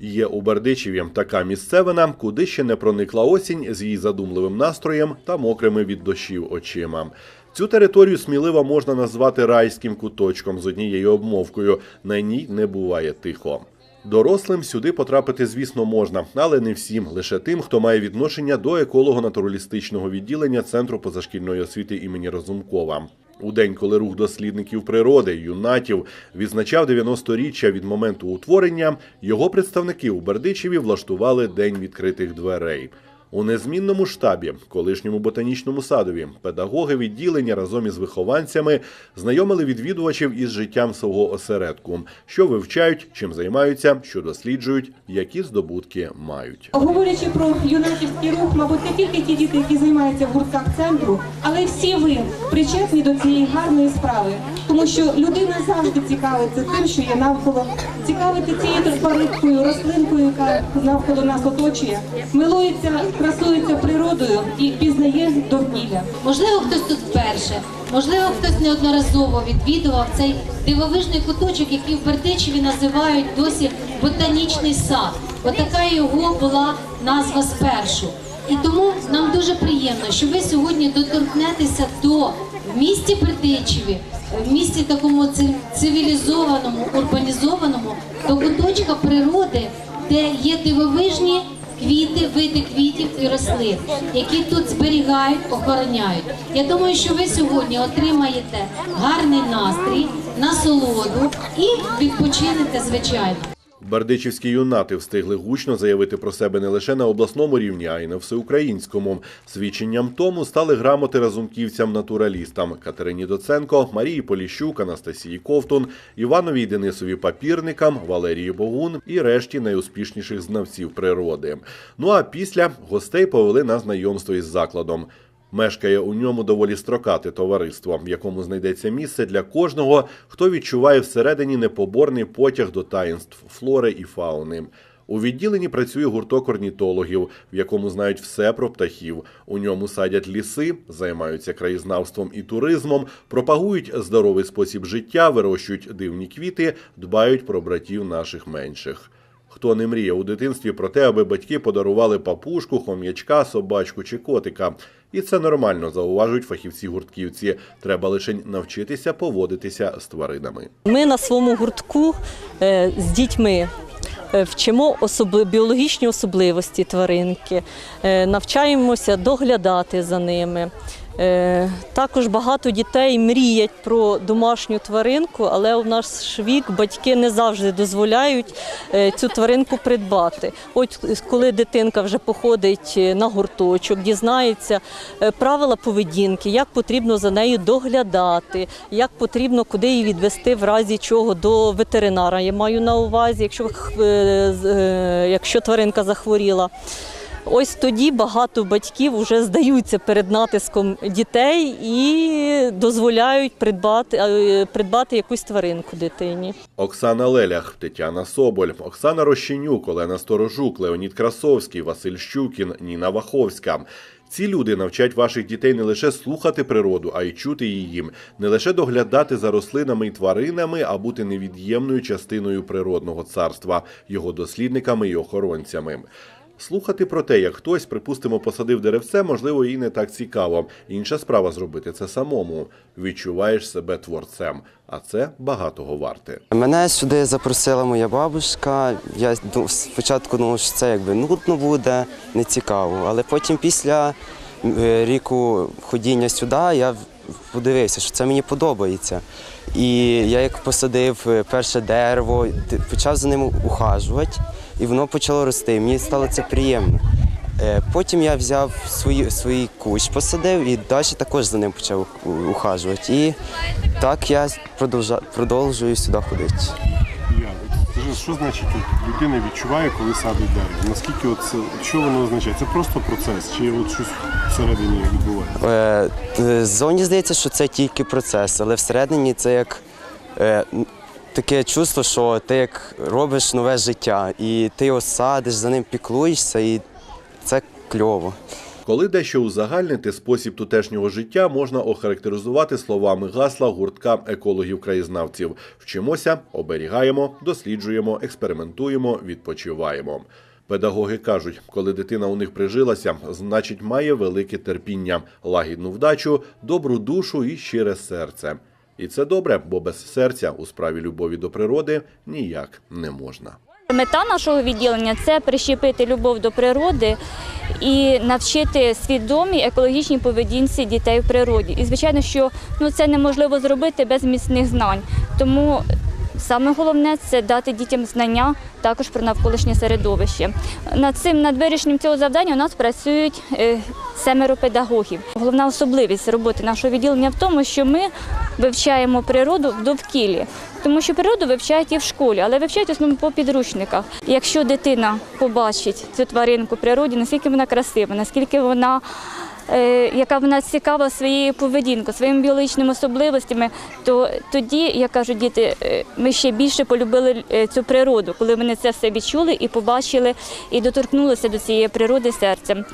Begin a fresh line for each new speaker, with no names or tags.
Є у Бердичеві така місцевина, куди ще не проникла осінь з її задумливим настроєм та мокрими від дощів очима. Цю територію сміливо можна назвати райським куточком з однією обмовкою. На ній не буває тихо. Дорослим сюди потрапити, звісно, можна, але не всім, лише тим, хто має відношення до еколого-натуралістичного відділення Центру позашкільної освіти імені Розумкова. У день, коли рух дослідників природи, юнатів відзначав 90-річчя від моменту утворення, його представники у Бердичеві влаштували день відкритих дверей. У незмінному штабі, колишньому ботанічному садові, педагоги відділення разом із вихованцями знайомили відвідувачів із життям свого осередку, що вивчають, чим займаються, що досліджують, які здобутки мають.
Говорячи про юнаківський рух, мабуть, не тільки ті діти, які займаються в гуртках центру, але всі ви причетні до цієї гарної справи, тому що людина завжди цікавиться тим, що є навколо, цікавиться цією тваринкою, рослинкою, яка навколо нас оточує, милується, красується природою і пізнає довкілля.
Можливо, хтось тут вперше, можливо, хтось неодноразово відвідував цей дивовижний куточок, який в Бердичеві називають досі ботанічний сад. Отака його була назва спершу. І тому нам дуже приємно, що ви сьогодні доторкнетеся до в місті Бердичеві, в місті такому цивілізованому, урбанізованому, до куточка природи, де є дивовижні квіти, види квітів і рослин, які тут зберігають, охороняють. Я думаю, що ви сьогодні отримаєте гарний настрій, насолоду і відпочинете звичайно.
Бердичівські юнати встигли гучно заявити про себе не лише на обласному рівні, а й на всеукраїнському. Свідченням тому стали грамоти разумківцям-натуралістам Катерині Доценко, Марії Поліщук, Анастасії Ковтун, Іванові й Денисові Папірникам, Валерії Богун і решті найуспішніших знавців природи. Ну а після гостей повели на знайомство із закладом. Мешкає у ньому доволі строкате товариство, в якому знайдеться місце для кожного, хто відчуває всередині непоборний потяг до таїнств флори і фауни. У відділенні працює гурток орнітологів, в якому знають все про птахів. У ньому садять ліси, займаються краєзнавством і туризмом, пропагують здоровий спосіб життя, вирощують дивні квіти, дбають про братів наших менших. Хто не мріє у дитинстві про те, аби батьки подарували папушку, хом'ячка, собачку чи котика. І це нормально, зауважують фахівці гуртківці. Треба лише навчитися поводитися з тваринами.
Ми на своєму гуртку е, з дітьми е, вчимо особли... біологічні особливості тваринки, е, навчаємося доглядати за ними. Е, Також багато дітей мріять про домашню тваринку, але у наш вік батьки не завжди дозволяють е, цю тваринку придбати. От коли дитинка вже походить е, на гурточок, дізнається правила поведінки, як потрібно за нею доглядати, як потрібно куди її відвести в разі чого до ветеринара. Я маю на увазі, якщо, якщо тваринка захворіла. Ось тоді багато батьків вже здаються перед натиском дітей і дозволяють придбати, е, придбати якусь тваринку дитині.
Оксана Лелях, Тетяна Соболь, Оксана Рощенюк, Олена Сторожук, Леонід Красовський, Василь Щукін, Ніна Ваховська. Ці люди навчать ваших дітей не лише слухати природу, а й чути її, не лише доглядати за рослинами і тваринами, а бути невід'ємною частиною природного царства, його дослідниками і охоронцями. Слухати про те, як хтось, припустимо, посадив деревце, можливо, і не так цікаво. Інша справа зробити це самому. Відчуваєш себе творцем, а це багатого варте.
Мене сюди запросила моя бабушка. Я спочатку думав, що це якби нудно буде, не цікаво. Але потім після е, ріку ходіння сюди я подивився, що це мені подобається. І я як посадив е, перше дерево, почав за ним ухажувати, і воно почало рости. Мені стало це приємно. Е, Потім я взяв свої, свій кущ, посадив і далі також за ним почав ухажувати. І так я продовжа- продовжую сюди ходити.
Що значить людина відчуває, коли садить дерево? Наскільки от це, що воно означає? Це просто процес, чи от щось всередині відбувається?
Е, Ззовні здається, що це тільки процес, але всередині це як е, таке чувство, що ти як робиш нове життя, і ти його садиш, за ним піклуєшся, і це кльово.
Коли дещо узагальнити, спосіб тутешнього життя можна охарактеризувати словами гасла гуртка екологів-краєзнавців. Вчимося, оберігаємо, досліджуємо, експериментуємо, відпочиваємо. Педагоги кажуть, коли дитина у них прижилася, значить має велике терпіння, лагідну вдачу, добру душу і щире серце. І це добре, бо без серця у справі любові до природи ніяк не можна.
Мета нашого відділення це прищепити любов до природи і навчити свідомій екологічній поведінці дітей в природі. І звичайно, що ну це неможливо зробити без міцних знань. Тому саме головне це дати дітям знання також про навколишнє середовище. Над цим над вирішенням цього завдання у нас працюють е, семеро педагогів. Головна особливість роботи нашого відділення в тому, що ми вивчаємо природу в довкіллі. Тому що природу вивчають і в школі, але вивчають в основному по підручниках. Якщо дитина побачить цю тваринку природі, наскільки вона красива, наскільки вона, е, яка вона цікава своєю поведінкою, своїми біологічними особливостями, то тоді, як кажуть діти, е, ми ще більше полюбили е, цю природу, коли вони це все відчули і побачили, і доторкнулися до цієї природи серцем.